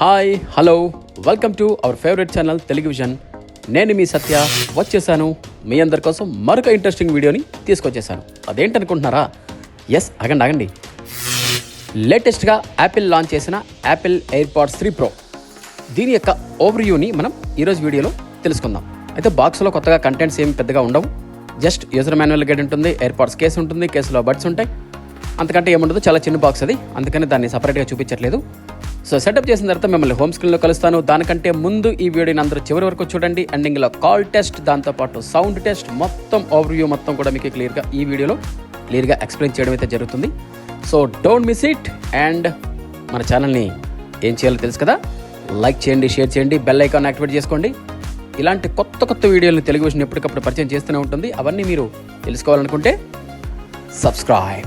Hi hello welcome to our favourite channel television నేను మీ సత్య వచ్చేసాను మీ అందరి కోసం మరొక ఇంట్రెస్టింగ్ వీడియోని తీసుకొచ్చేసాను. అదేంటనుకుంటున్నారా? ఎస్ అగండి అగండి లేటెస్ట్గా యాపిల్ లాంచ్ చేసిన యాపిల్ ఎయిర్పాడ్స్ త్రీ ప్రో దీని యొక్క ఓవర్వ్యూని మనం ఈరోజు వీడియోలో తెలుసుకుందాం. అయితే బాక్స్లో కొత్తగా కంటెంట్స్ ఏమి పెద్దగా ఉండవు. జస్ట్ యూజర్ మాన్యువల్ గైడ్ ఉంటుంది ఎయిర్పాడ్స్ కేసు ఉంటుంది కేసులో బడ్స్ ఉంటాయి. అంతకంటే ఏముండదు చాలా చిన్న బాక్స్ అది. అందుకని దాన్ని సపరేట్గా చూపించట్లేదు. సో సెటప్ చేసిన తర్వాత మిమ్మల్ని హోమ్ స్క్రీన్లో కలుస్తాను. దానికంటే ముందు ఈ వీడియోని అందరూ చివరి వరకు చూడండి. ఎండింగ్లో కాల్ టెస్ట్ దాంతోపాటు సౌండ్ టెస్ట్ మొత్తం ఓవర్వ్యూ మొత్తం కూడా మీకు క్లియర్గా ఈ వీడియోలో క్లియర్గా ఎక్స్ప్లెయిన్ చేయడం అయితే జరుగుతుంది. So don't miss it and మన ఛానల్ని ఏం చేయాలో తెలుసు కదా? లైక్ చేయండి షేర్ చేయండి బెల్ ఐకాన్ యాక్టివేట్ చేసుకోండి. ఇలాంటి కొత్త కొత్త వీడియోలను తెలుగు విషయం ఎప్పటికప్పుడు పరిచయం చేస్తూనే ఉంటుంది. అవన్నీ మీరు తెలుసుకోవాలనుకుంటే subscribe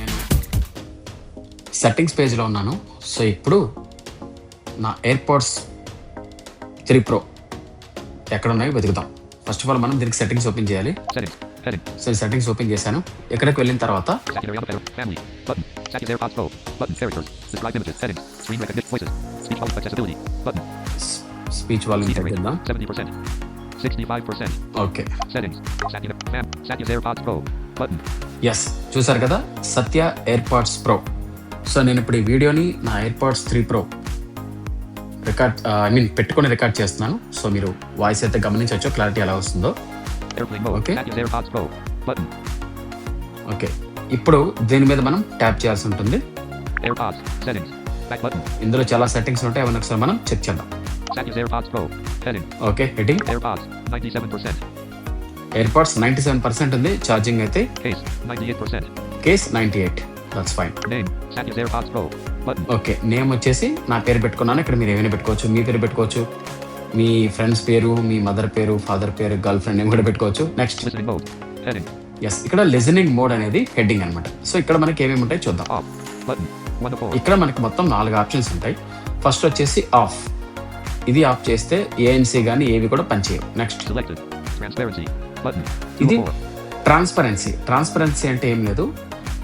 సెట్టింగ్స్ పేజ్లో ఉన్నాను. సో ఇప్పుడు నా ఎయిర్పోర్ట్స్ త్రీ ప్రో ఎక్కడ ఉన్నాయో వెతుకుతాం ఫస్ట్ ఆఫ్ ఆల్ మనం దీనికి సెట్టింగ్స్ ఓపెన్ చేయాలి. సరే సరే సరే సెట్టింగ్స్ ఓపెన్ చేశాను. ఎక్కడికి వెళ్ళిన తర్వాత స్పీచ్ వాళ్ళు ఓకే చూసారు కదా? సత్య ఎయిర్పోర్ట్స్ ప్రో సో నేను ఇప్పుడు ఈ వీడియోని నా AirPods three pro record I mean పెట్టుకొని రికార్డ్ చేస్తున్నాను సో మీరు వాయిస్ అయితే గమనించవచ్చు క్లారిటీ ఎలా వస్తుందో. Button. ఓకే ఇప్పుడు దీని మీద మనం ట్యాప్ చేయాల్సి ఉంటుంది. ఇందులో చాలా సెట్టింగ్స్ ఉంటాయి అవన్నీ ఒకసారి మనం చెక్ చేద్దాం. Okay heading AirPods. 97%. AirPods ninety seven percent ఉంది ఛార్జింగ్ అయితే Case. 98%. Case ninety eight that's fine. Okay name వచ్చేసి నా పేరు పెట్టుకున్నాను. ఇక్కడ మీరు ఏమైనా పెట్టుకోవచ్చు? మీ పేరు పెట్టుకోవచ్చు. మీ ఫ్రెండ్స్ పేరు మీ మదర్ పేరు ఫాదర్ పేరు గర్ల్ ఫ్రెండ్ నేమ్ కూడా పెట్టుకోవచ్చు. Next Listening mode. Heading. Yes ఇక్కడ లిజనింగ్ మోడ్ అనేది హెడ్డింగ్ అనమాట సో ఇక్కడ మనకి ఏమేమి ఉంటాయి చూద్దాం. Off. Button. 1 to 4. ఇక్కడ మనకి మొత్తం నాలుగు ఆప్షన్స్ ఉంటాయి. ఫస్ట్ వచ్చేసి ఆఫ్ ఇది ఆఫ్ చేస్తే ఏఎన్సీ కానీ ఏవి కూడా పనిచేయవు. నెక్స్ట్. ఇది 2 4. ట్రాన్స్పరెన్సీ ట్రాన్స్పరెన్సీ అంటే ఏం లేదు.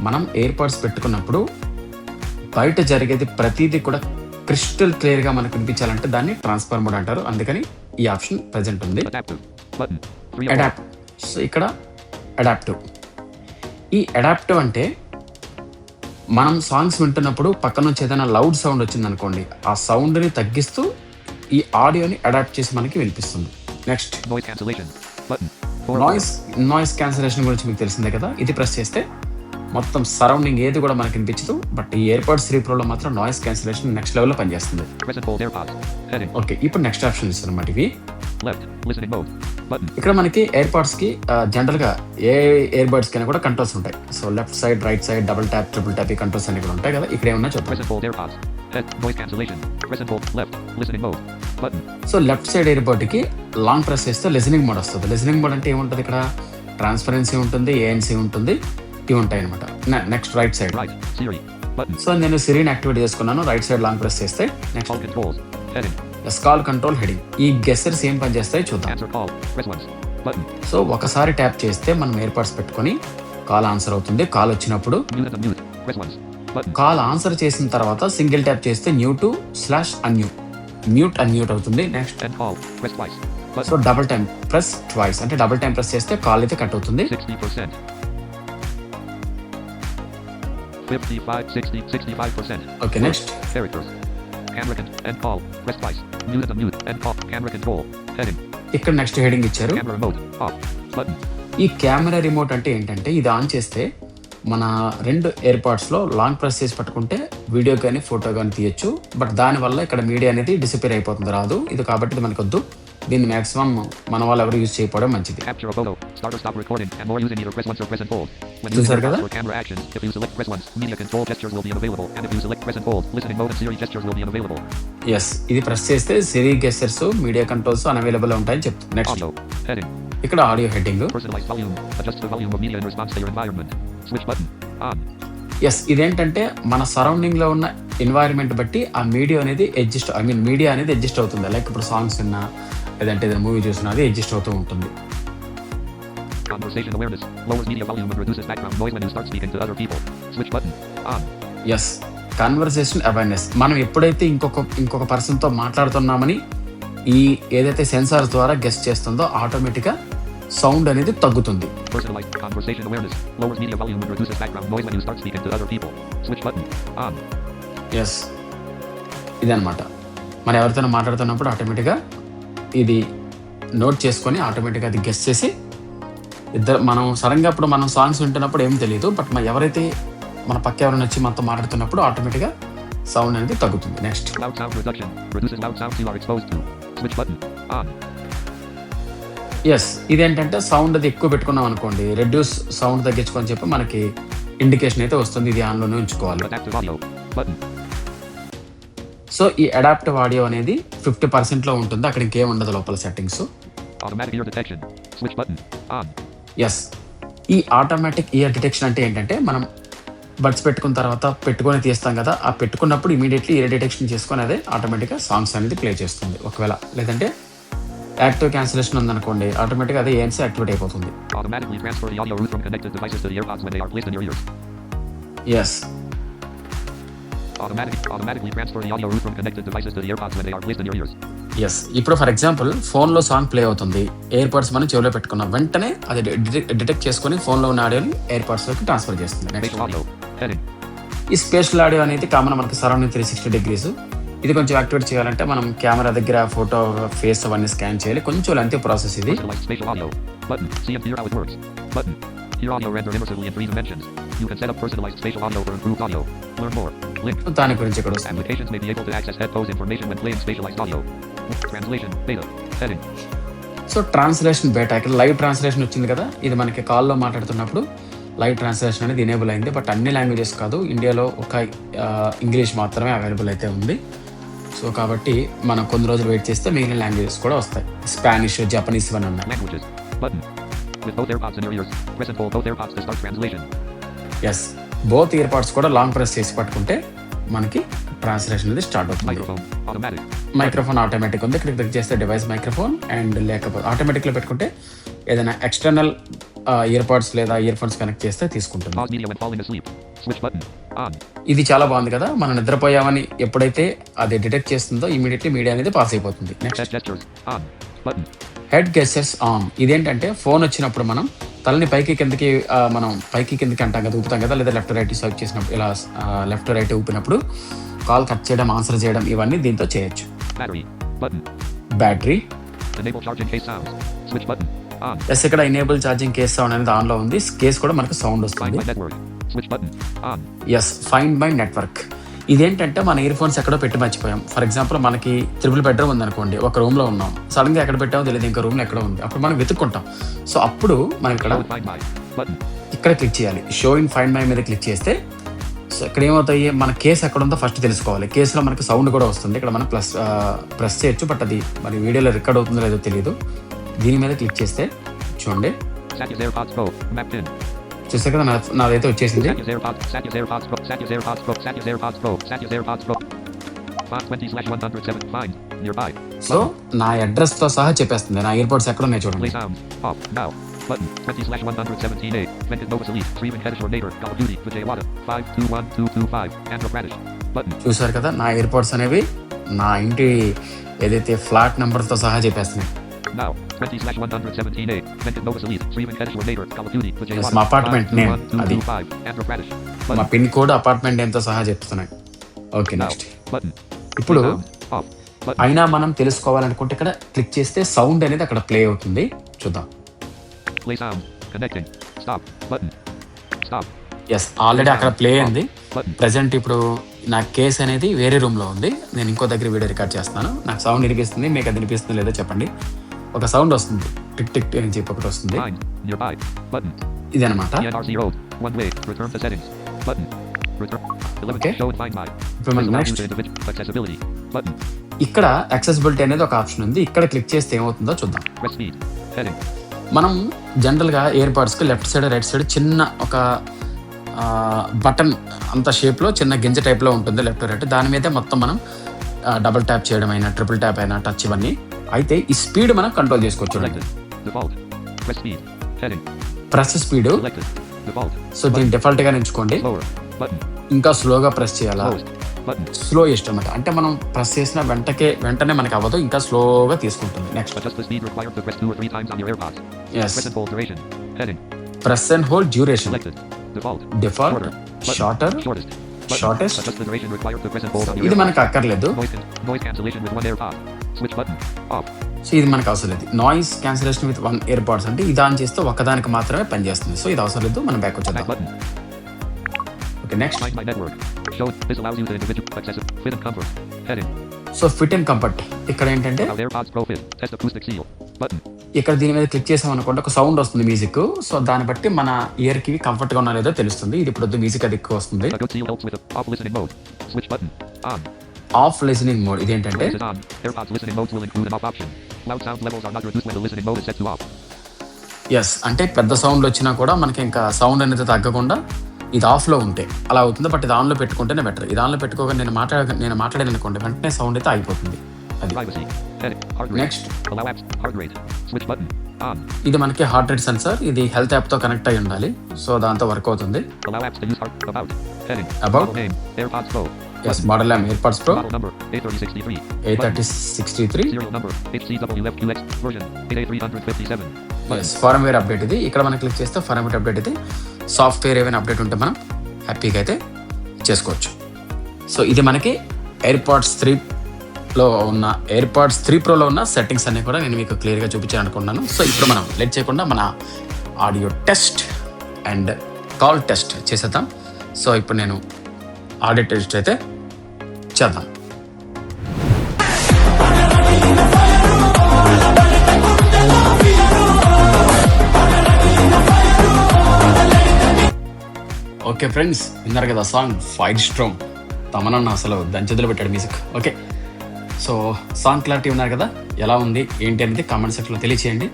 మనం ఎయిర్పాడ్స్ పెట్టుకున్నప్పుడు బయట జరిగేది ప్రతిదీ కూడా క్రిస్టల్ క్లియర్గా మనకు వినిపించాలంటే దాన్ని ట్రాన్స్ఫర్ మోడ్ అంటారు అందుకని ఈ ఆప్షన్ ప్రజెంట్ ఉంది Adaptive. Button. 3 of 4. Adapt so ఇక్కడ అడాప్టివ్ ఈ అడాప్టివ్ అంటే మనం సాంగ్స్ వింటున్నప్పుడు పక్క నుంచి ఏదైనా లౌడ్ సౌండ్ వచ్చింది అనుకోండి ఆ సౌండ్ని తగ్గిస్తూ ఈ ఆడియోని అడాప్ట్ చేసి మనకి వినిపిస్తుంది next Noise cancellation. Button. 4 of noise noise cancellation గురించి మీకు తెలిసిందే కదా ఇది ప్రెస్ చేస్తే మొత్తం సరౌండింగ్ ఏది కూడా మనకి వినిపించదు బట్ ఈ ఎయిర్పాడ్స్ త్రీ ప్రోలో మాత్రం నాయిస్ క్యాన్సలేషన్ నెక్స్ట్ లెవెల్లో పనిచేస్తుంది. 4. Crescent fold AirPods. Heading. Okay ఇప్పుడు నెక్స్ట్ ఆప్షన్ ఇస్తుంది అనమాట ఇవి. ఇక్కడ మనకి ఎయిర్పాడ్స్కి జనరల్గా ఏ ఎయిర్బడ్స్ కైనా కూడా కంట్రోల్స్ ఉంటాయి. So left side right side double tap triple tap ఈ కంట్రోల్స్ అన్ని కూడా ఉంటాయి కదా. ఇక్కడ ఏమన్నా చూద్దాం. సో లెఫ్ట్ సైడ్ ఎయిర్బడ్కి లాంగ్ ప్రెస్ చేస్తే లిజనింగ్ మోడ్ వస్తుంది. లిజనింగ్ మోడ్ అంటే ఏముంటుంది ఇక్కడ? ట్రాన్స్పరెన్సీ ఉంటుంది ఏఎన్సీ ఉంటుంది. ఇవి ఉంటాయి అనమాట నెక్స్ట్ రైట్ సైడ్. సో నేను సిరీని యాక్టివేట్ చేసుకున్నాను రైట్ సైడ్ లాంగ్ ప్రెస్ చేస్తే నెక్స్ట్. స్కాల్ కంట్రోల్ హెడింగ్ ఈ గెసర్స్ ఏం పని చేస్తాయి చూద్దాం. సో ఒకసారి ట్యాప్ చేస్తే మనం ఎయిర్పాడ్స్ పెట్టుకొని కాల్ ఆన్సర్ అవుతుంది కాల్ వచ్చినప్పుడు. కాల్ ఆన్సర్ చేసిన తర్వాత సింగిల్ ట్యాప్ చేస్తే new to slash unmute mute unmute అవుతుంది next. So. Double time press twice అంటే డబుల్ టైం ప్రెస్ చేస్తే కాల్ అయితే కట్ అవుతుంది 60%. 55, 60, 65%. Okay next Characters. Camera con- end call. Press twice. Mute and mute. End call. Camera control. Heading. ఇక్కడ next heading ఇచ్చారు Camera remote. Off. Button. ఈ camera remote అంటే ఏంటంటే ఇది ఆన్ చేస్తే మన రెండు ఎయిర్పాడ్స్లో లాంగ్ ప్రెస్ చేసి పట్టుకుంటే వీడియో కానీ ఫోటో కానీ తీయచ్చు బట్ దానివల్ల ఇక్కడ మీడియా అనేది డిసిపేర్ అయిపోతుంది రాదు ఇది కాబట్టి ఇది మనకు వద్దు దీన్ని మాక్సిమం మన వాళ్ళు ఎవరు యూజ్ చేయకపోవడం మంచిది. చూసారు కదా? ఎస్ ఇది ప్రెస్ చేస్తే Siri gestures media controls unavailable ఉంటాయని చెప్తుంది. నెక్స్ట్ ఇక్కడ ఆడియో హెడ్డింగ్ ఎస్ ఇదేంటంటే మన సరౌండింగ్లో ఉన్న ఎన్వైరన్మెంట్ బట్టి ఆ మీడియా అనేది అడ్జస్ట్ ఐ మీన్ మీడియా అనేది అడ్జస్ట్ అవుతుంది? లైక్ ఇప్పుడు సాంగ్స్ విన్నా లేదంటే ఏదైనా మూవీ చూసినా అది అడ్జస్ట్ అవుతూ ఉంటుంది. ఎస్ కన్వర్సేషన్ అవేర్నెస్ మనం ఎప్పుడైతే ఇంకొక ఇంకొక పర్సన్తో మాట్లాడుతున్నామని ఈ ఏదైతే సెన్సార్ ద్వారా గెస్ట్ చేస్తుందో ఆటోమేటిక్గా సౌండ్ అనేది తగ్గుతుంది. ఎస్ ఇదే అనమాట మనం ఎవరితో మాట్లాడుతున్నప్పుడు ఆటోమేటిక్గా ఇది నోట్ చేసుకొని ఆటోమేటిక్గా అది గెస్ట్ చేసి ఇద్దరు మనం సడన్గా అప్పుడు మనం సాంగ్స్ వింటున్నప్పుడు ఏం తెలియదు బట్ మన ఎవరైతే మన పక్క ఎవరైనా వచ్చి మనతో మాట్లాడుతున్నప్పుడు ఆటోమేటిక్గా సౌండ్ అనేది తగ్గుతుంది. నెక్స్ట్. ఎస్ ఇదేంటంటే సౌండ్ అది ఎక్కువ పెట్టుకున్నాం అనుకోండి రెడ్యూస్ సౌండ్ తగ్గించుకొని చెప్పి మనకి ఇండికేషన్ అయితే వస్తుంది ఇది ఆన్లోనే ఉంచుకోవాలి. సో ఈ అడాప్టివ్ ఆడియో అనేది ఫిఫ్టీ పర్సెంట్లో ఉంటుంది. అక్కడ ఇంకేం ఉండదు లోపల సెట్టింగ్స్. ఎస్ ఈ ఆటోమేటిక్ ఇయర్ డిటెక్షన్ అంటే ఏంటంటే మనం బడ్స్ పెట్టుకున్న తర్వాత పెట్టుకొని తీస్తాం కదా ఆ పెట్టుకున్నప్పుడు ఇమీడియట్లీ ఇయర్ డిటెక్షన్ చేసుకొని అదే ఆటోమేటిక్గా సాంగ్స్ అనేది ప్లే చేస్తుంది. ఒకవేళ లేదంటే యాక్టివ్ క్యాన్సిలేషన్ ఉందనుకోండి ఆటోమేటిక్గా అదే ఏఎన్సీ యాక్టివేట్ అయిపోతుంది. Yes Automatic, automatically transfer the audio route from connected devices to the AirPods when they are placed in your ears. Yes ఇప్పుడు ఫర్ ఎగ్జాంపుల్ ఫోన్లో సాంగ్ ప్లే అవుతుంది. ఎయిర్ పాడ్స్ మనం చెవిలో పెట్టుకున్నాం వెంటనే అది డిటెక్ట్ చేసుకొని ఫోన్లో ఉన్న ఆడియోని ఎయిర్ పాడ్స్లోకి ట్రాన్స్ఫర్ చేస్తుంది. నెక్స్ట్. ఈ స్పేషల్ ఆడియో అనేది కామన్ మనకి సరౌండింగ్ త్రీ సిక్స్టీ డిగ్రీస్ ఇది కొంచెం యాక్టివేట్ చేయాలంటే మనం కెమెరా దగ్గర ఫోటో ఫేస్ అవన్నీ స్కాన్ చేయాలి. కొంచెం లెంతీ ప్రాసెస్ ఇది. Spatial audio. Rendered immersively in three dimensions. You can set up personalized spatial audio for improved audio. Learn more. Link. దాని గురించి ఇక్కడ వస్తుంది Applications may be able to access head pose information when playing spatialized audio. Translation. Beta. Heading. So translation beta ఇక్కడ live translation వచ్చింది కదా ఇది మనకి కాల్లో మాట్లాడుతున్నప్పుడు లైవ్ ట్రాన్స్లేషన్ అనేది ఎనేబుల్ అయింది బట్ అన్ని లాంగ్వేజెస్ కాదు ఇండియాలో ఒక ఇంగ్లీష్ మాత్రమే అవైలబుల్ అయితే ఉంది సో కాబట్టి మనం కొన్ని రోజులు వెయిట్ చేస్తే మిగిలిన లాంగ్వేజెస్ కూడా వస్తాయి స్పానిష్ జపనీస్ ఇవన్నీ ఉన్నాయి. With both AirPods in your ears, press and hold both AirPods to start translation. Yes both earpods కూడా లాంగ్ ప్రెస్ చేసి పట్టుకుంటే మనకి ట్రాన్స్లేషన్ అనేది స్టార్ట్ అవుతుంది. మైక్రోఫోన్ ఆటోమేటిక్ ఉంది. ఇక్కడ క్లిక్ చేస్తే డివైస్ మైక్రోఫోన్ అండ్ లేకపోతే ఆటోమేటిక్లో పెట్టుకుంటే ఏదైనా ఎక్స్టర్నల్ ఇయర్ పాడ్స్ లేదా ఇయర్ ఫోన్స్ కనెక్ట్ చేస్తే తీసుకుంటుంది. ఇది చాలా బాగుంది కదా. మనం నిద్రపోయామని ఎప్పుడైతే అది డిటెక్ట్ చేస్తుందో ఇమీడియట్లీ మీడియా అనేది పాస్ అయిపోతుంది. Next head gestures on. ఇదేంటంటే ఫోన్ వచ్చినప్పుడు మనం తలని పైకి కిందకి మనం పైకి కిందకి అంటాం కదా ఊపుతాం కదా లేదా లెఫ్ట్ రైట్ స్వైప్ చేసినప్పుడు ఇలా లెఫ్ట్ రైట్ ఊపినప్పుడు కాల్ కట్ చేయడం ఆన్సర్ చేయడం ఇవన్నీ దీంతో చేయొచ్చు. బ్యాటరీ. ఎస్ ఇక్కడ ఎనేబుల్ ఛార్జింగ్ కేస్ సౌండ్ అనేది ఆన్లో ఉంది. కేస్ కూడా మనకు సౌండ్ వస్తుంది. ఎస్ ఫైండ్ మై నెట్వర్క్ ఇదేంటంటే మన ఇయర్ ఫోన్స్ ఎక్కడో పెట్టి మర్చిపోయాం. ఫర్ ఎగ్జాంపుల్ మనకి త్రిపుల్ బెడ్రూమ్ ఉందనుకోండి ఒక రూమ్లో ఉన్నాం. సడన్గా ఎక్కడ పెట్టామో తెలియదు ఇంకా రూమ్లో ఎక్కడ ఉంది. అప్పుడు మనం వెతుక్కుంటాం. సో అప్పుడు మనం ఇక్కడ. ఇక్కడ క్లిక్ చేయాలి. షో ఇన్ ఫైండ్ మై మీద క్లిక్ చేస్తే సో ఇక్కడ ఏమవుతాయి? మన కేసు ఎక్కడ ఉందో ఫస్ట్ తెలుసుకోవాలి. కేసులో మనకి సౌండ్ కూడా వస్తుంది. ఇక్కడ మనం ప్లస్ ప్రెస్ చేయొచ్చు బట్ అది మరి వీడియోలో రికార్డ్ అవుతుందో లేదో తెలియదు దీని మీద క్లిక్ చేస్తే చూడండి. చూస్తే కదా నా- నాదైతే వచ్చేసింది Satya's AirPods. Satya's AirPods Pro. Satya's AirPods Pro. Satya's AirPods Pro. Satya's AirPods Pro. Font 20 slash 107. Find. Nearby. So నా అడ్రస్తో సహా చెప్పేస్తుంది నా ఇయర్పోర్ట్స్ ఎక్కడ ఉన్నాయి చూడండి Play sound. Off. Now. Button. 20 slash 117 A. Vented Novus Elite. Streaming Kaddish or Nader. Call of Duty. Vijayawada. 521225. Andhra Pradesh. Button. చూసారు కదా నా ఇయర్పోర్ట్స్ అనేవి నా ఇంటి ఏదైతే ఫ్లాట్ నెంబర్తో సహా చెప్పేస్తున్నాయి అపార్ట్మెంట్ మా పిన్ కోడ్ అపార్ట్మెంట్ ఎంత సహా చెప్తున్నాయి. Okay next. ఇప్పుడు అయినా మనం తెలుసుకోవాలనుకుంటే ఇక్కడ క్లిక్ చేస్తే సౌండ్ అనేది అక్కడ ప్లే అవుతుంది. చూద్దాం. ఎస్ ఆల్రెడీ అక్కడ ప్లే అయింది. ప్రజెంట్ ఇప్పుడు నా కేస్ అనేది వేరే రూమ్లో ఉంది. నేను ఇంకో దగ్గర వీడియో రికార్డ్ చేస్తాను. నాకు సౌండ్ వినిపిస్తుంది మీకు అది వినిపిస్తుంది లేదో చెప్పండి. ఒక సౌండ్ వస్తుంది టిక్ టిక్ అని చెప్పి ఒకటి వస్తుంది. ఇదనమాట PNRC road. One way. Return to settings. Button. Return. 11. Okay. Show and find my. ఇప్పుడు మనం This allows next you to individual accessibility. Button. ఇక్కడ యాక్సెసిబిలిటీ అనేది ఒక ఆప్షన్ ఉంది ఇక్కడ క్లిక్ చేస్తే ఏమవుతుందో చూద్దాం. మనం జనరల్గా ఇయర్కి లెఫ్ట్ సైడ్ రైట్ సైడ్ చిన్న ఒక బటన్ అంత షేప్లో చిన్న గింజ టైప్లో ఉంటుంది లెఫ్ట్ రైట్ దాని మీదే మొత్తం మనం డబుల్ ట్యాప్ చేయడం అయినా ట్రిపుల్ ట్యాప్ అయినా టచ్ ఇవన్నీ అయితే ఈ స్పీడ్ మనం కంట్రోల్ చేసుకోవచ్చు ప్రెస్ స్పీడ్ సో దీన్ని డిఫాల్ట్గా ఎంచుకోండి ఇంకా స్లోగా ప్రెస్ చేయాలా? స్లో ఇష్టం అన్నమాట అంటే మనం ప్రెస్ చేసిన వెంటకే వెంటనే మనకి అవ్వదు ఇంకా స్లోగా తీసుకుంటుంది. Next press and hold duration default shorter shortest ఇది మనకు అక్కర్లేదు. సో ఇది మనకు అవసరం లేదు. Noise cancellation with one earpods అంటే ఇది ఆన్ చేస్తే ఒక్కదానికి మాత్రమే పనిచేస్తుంది. సో ఇది అవసరం లేదు. మనం బ్యాక్ వచ్చేద్దాం. Okay next. So fit and comfort ఇక్కడ ఏంటంటే. ఇక్కడ దీని మీద క్లిక్ చేసాం అనుకోండి ఒక సౌండ్ వస్తుంది మ్యూజిక్ సో దాన్ని బట్టి మన ఇయర్కి కంఫర్ట్గా ఉన్నా లేదో తెలుస్తుంది. ఇది ఇప్పుడు మ్యూజిక్ అది ఎక్కువ వస్తుంది. ఆఫ్ లిసనింగ్ మోడ్ ఇది ఇదేంటంటే ఎస్ అంటే పెద్ద సౌండ్లు వచ్చినా కూడా మనకి ఇంకా సౌండ్ అనేది తగ్గకుండా ఇది ఆఫ్లో ఉంటే అలా అవుతుంది. బట్ ఇది ఆన్లో పెట్టుకుంటేనే బెటర్ ఇది ఆన్లో పెట్టుకోక నేను మాట్లాడ నేను మాట్లాడాలనుకోండి వెంటనే సౌండ్ అయితే ఆగిపోతుంది ఇది మనకి హార్ట్ రేట్ సెన్సర్ ఇది హెల్త్ యాప్తో కనెక్ట్ అయి ఉండాలి. సో దాంతో వర్క్ అవుతుంది. Yes model yam earpods pro Model number. A3063. Eight thirty sixty three Serial number. HCWFQX. Version. 88357. Yes firmware update ఇది ఇక్కడ మనం క్లిక్ చేస్తే ఫార్మ్వేర్ అప్డేట్ ఇది సాఫ్ట్వేర్ ఏమైనా అప్డేట్ ఉంటే మనం హ్యాపీగా అయితే చేసుకోవచ్చు సో ఇది మనకి ఎయిర్పాడ్స్ త్రీలో ఉన్న ఎయిర్పాడ్స్ త్రీ ప్రోలో ఉన్న సెట్టింగ్స్ అన్ని కూడా నేను మీకు క్లియర్గా చూపించాను అనుకున్నాను సో ఇప్పుడు మనం లేట్ చేయకుండా మన audio test and call test చేసేద్దాం సో ఇప్పుడు నేను ఆడిట్ రిజిస్టర్ అయితే చేద్దాం. ఓకే ఫ్రెండ్స్ విన్నారు కదా సాంగ్ ఫైవ్ స్ట్రోమ్. తమనన్న అసలు దంచెదులు పెట్టాడు music okay. So song clarity ఉన్నారు కదా? ఎలా ఉంది? ఏంటి అనేది కామెంట్ సెక్షన్లో తెలియచేయండి.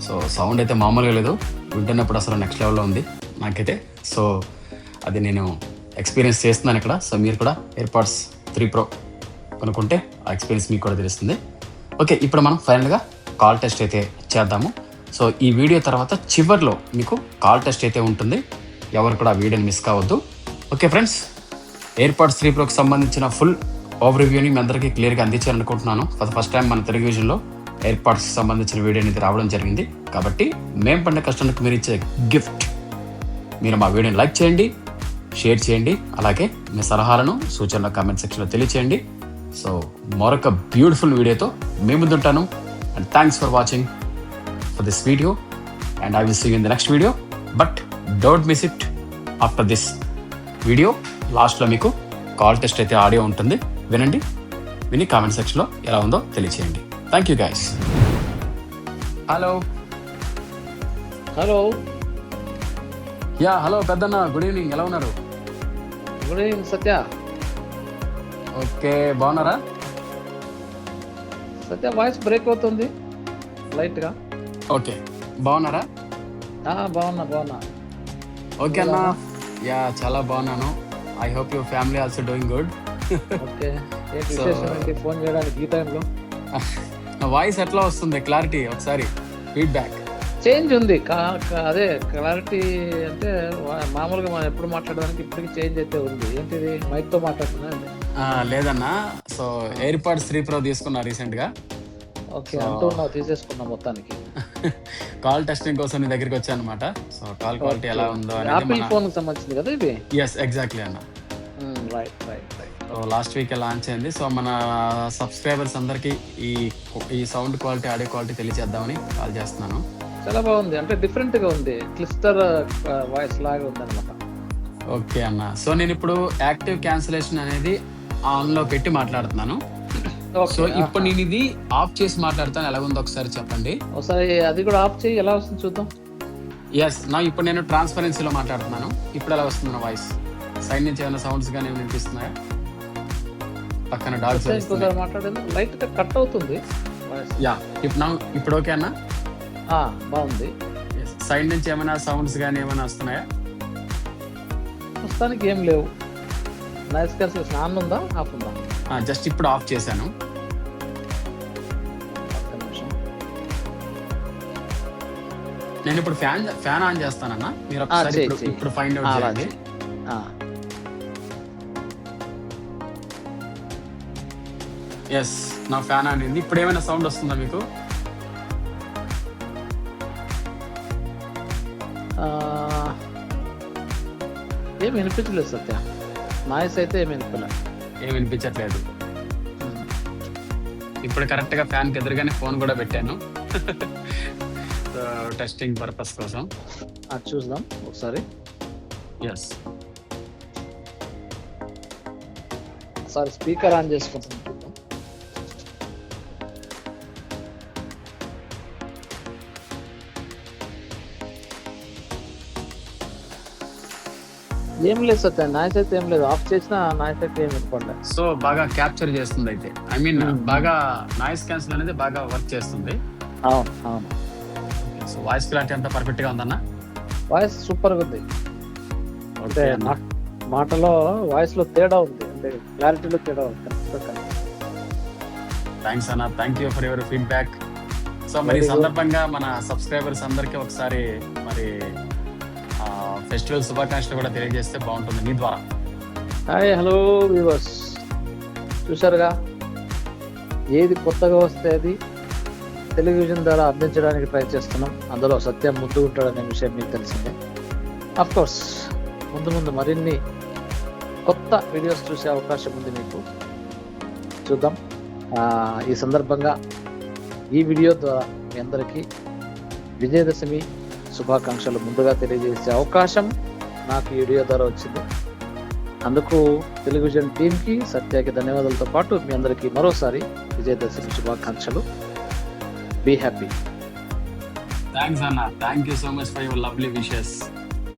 సో సౌండ్ అయితే మామూలుగా లేదు. వింటున్నప్పుడు అసలు నెక్స్ట్ లెవెల్లో ఉంది. నాకైతే సో అది నేను ఎక్స్పీరియన్స్ చేస్తున్నాను ఇక్కడ. సో మీరు కూడా ఎయిర్పాడ్స్ త్రీ ప్రో కొనుక్కుంటే ఆ ఎక్స్పీరియన్స్ మీకు కూడా తెలుస్తుంది. ఓకే ఇప్పుడు మనం ఫైనల్గా కాల్ టెస్ట్ అయితే చేద్దాము. సో ఈ వీడియో తర్వాత చివర్లో మీకు కాల్ టెస్ట్ అయితే ఉంటుంది. ఎవరు కూడా ఆ వీడియోని మిస్ కావద్దు. ఓకే ఫ్రెండ్స్ ఎయిర్పాడ్స్ త్రీ ప్రోకి సంబంధించిన ఫుల్ ఓవర్ రివ్యూని మీ అందరికీ క్లియర్గా అందించాలనుకుంటున్నాను. ఫర్ ఫస్ట్ టైం మన తెలుగు విజన్లో ఎయిర్పాడ్స్కి సంబంధించిన వీడియో అనేది రావడం జరిగింది. కాబట్టి మేము పడిన కస్టమర్కి మీరు ఇచ్చే గిఫ్ట్ మీరు మా వీడియోని లైక్ చేయండి. షేర్ చేయండి. అలాగే మీ సలహాలను సూచనలు కామెంట్ సెక్షన్లో తెలియచేయండి. సో మరొక బ్యూటిఫుల్ వీడియోతో మీ ముందుంటాను and thanks for watching for this video and I will see in the next video but don't miss it after this video లాస్ట్లో మీకు కాల్ టెస్ట్ అయితే ఆడియో ఉంటుంది. వినండి. విని కామెంట్ సెక్షన్లో ఎలా ఉందో తెలియచేయండి. Thank you guys hello hello ya hello Peddanna. Good evening ఎలా ఉన్నారు? గుడ్ ఈవినింగ్ సత్య. ఓకే బాగున్నారా? సత్య వాయిస్ బ్రేక్ అవుతుంది లైట్గా. ఓకే బాగున్నారా? ఆ, బాగున్నా బాగున్నా. ఓకే అన్న. యా చాలా బాగున్నాను. I hope your family also doing good okay. Phone చేయడానికి ఈ టైంలో? నా వాయిస్ ఎట్లా వస్తుంది? క్లారిటీ ఒకసారి. ఫీడ్బ్యాక్ చేంజ్ ఉంది. అదే క్లారిటీ అంటే మామూలుగా మనం ఎప్పుడు మాట్లాడడానికి ఇప్పటికి చేంజ్ అయితే ఉంది. ఏంటిది? మైక్తో మాట్లాడుతున్నా లేదన్నా. సో ఎయిర్పాడ్స్ త్రీ ప్రో తీసుకున్నా రీసెంట్గా ఓకే అంటున్నావు తీసేసుకున్నా మొత్తానికి. కాల్ టెస్టింగ్ కోసం నీ దగ్గరికి వచ్చాను అనమాట సో కాల్ క్వాలిటీ ఎలా ఉందో యాపిల్ ఫోన్కి సంబంధించింది కదా ఇది? ఎస్ ఎగ్జాక్ట్లీ అన్న. Right right right so last week launch అయింది. సో మన సబ్స్క్రైబర్స్ అందరికీ ఈ ఈ సౌండ్ క్వాలిటీ ఆడియో క్వాలిటీ తెలియజేద్దామని కాల్ చేస్తున్నాను. చాలా బాగుంది. అంటే డిఫరెంట్గా ఉంది. క్లిస్టర్ వాయిస్ లాగా ఉంది అనమాట ఓకే అన్న. సో నేను ఇప్పుడు యాక్టివ్ క్యాన్సిలేషన్ అనేది ఆన్లో పెట్టి మాట్లాడుతున్నాను. సో ఇప్పుడు నేను ఇది ఆఫ్ చేసి మాట్లాడతాను. ఎలా ఉందో ఒకసారి చెప్పండి. ఒకసారి అది కూడా ఆఫ్ చేయి. ఎలా వస్తుంది చూద్దాం. ఎస్ నా ఇప్పుడు నేను ట్రాన్స్పరెన్సీలో మాట్లాడుతున్నాను. ఇప్పుడు ఎలా వస్తుంది నా వాయిస్? సైడ్ నుంచి ఏమైనా సౌండ్స్ కానీ వినిపిస్తున్నాయా? పక్కన డాగ్స్ మాట్లాడేది. లైట్ కట్ అవుతుంది. యా ఇప్పుడు నా ఇప్పుడు ఓకే అన్న? బాగుంది. సైడ్ నుంచి ఏమైనా సౌండ్స్ కానీ ఏమైనా వస్తున్నాయా? ప్రస్తుతానికి ఏం లేవు. నాయిస్ క్యాన్సిలేషన్ ఆన్ ఉందా? ఆఫ్ ఉందా? జస్ట్ ఇప్పుడు ఆఫ్ చేశాను. నేను ఇప్పుడు ఫ్యాన్ ఫ్యాన్ ఆన్ చేస్తానన్న. మీరు ఒకసారి ఇప్పుడు- ఫైండ్ అవుట్ చేయండి. ఎస్ నా ఫ్యాన్ ఆన్ అయింది. ఇప్పుడు ఏమైనా సౌండ్ వస్తుందా మీకు? ఏం వినిపించలేదు సత్య. నాయిస్ అయితే ఏం వినిపించలేదు ఏమి వినిపించట్లేదు. ఇప్పుడు కరెక్ట్గా ఫ్యాన్కి ఎదురుగానే ఫోన్ కూడా పెట్టాను. టెస్టింగ్ పర్పస్ కోసం. ఆ, చూద్దాం ఒకసారి. ఎస్ ఒకసారి స్పీకర్ ఆన్ చేసుకుంటాం ఏం లేదు సత్య నాయిస్ అయితే ఏం లేదు. ఆఫ్ చేసినా నాయిస్ అయితే ఏం వినపడలేదు సో బాగా క్యాప్చర్ చేస్తుంది అయితే. I mean Hmm. బాగా నాయిస్ క్యాన్సిల్ అనేది బాగా వర్క్ చేస్తుంది. అవును అవును. సో వాయిస్ క్లారిటీ అంతా పర్ఫెక్ట్గా ఉందన్న? వాయిస్ సూపర్ ఉంది. అంటే మాటలో వాయిస్లో తేడా ఉంది. అంటే క్లారిటీలో తేడా ఉంది. థ్యాంక్స్ అన్న. Thank you for your feedback so మరి. సందర్భంగా మన సబ్స్క్రైబర్స్ అందరికీ ఒకసారి మరి ఫెస్టివల్ శుభాకాంక్షలు కూడా తెలియజేస్తే బాగుంటుంది మీ ద్వారా. Hi hello viewers. చూసారుగా ఏది కొత్తగా వస్తే అది టెలివిజన్ ద్వారా అందించడానికి ట్రై చేస్తున్నాం. అందులో సత్యం ముందు ఉంటాడనే విషయం మీకు తెలిసిందే. అఫ్ కోర్స్ ముందు ముందు మరిన్ని కొత్త వీడియోస్ చూసే అవకాశం ఉంది మీకు. చూద్దాం. ఈ సందర్భంగా ఈ వీడియో ద్వారా మీ అందరికీ విజయదశమి శుభాకాంక్షలు ముందుగా తెలియజేసే అవకాశం నాకు వీడియో ద్వారా వచ్చింది. అందుకు టెలివిజన్ టీంకి సత్యాకి ధన్యవాదాలతో పాటు మీ అందరికీ మరోసారి విజయదశమి శుభాకాంక్షలు. బీ హ్యాపీ థ్యాంక్స్ అన్న thank you so much for your lovely wishes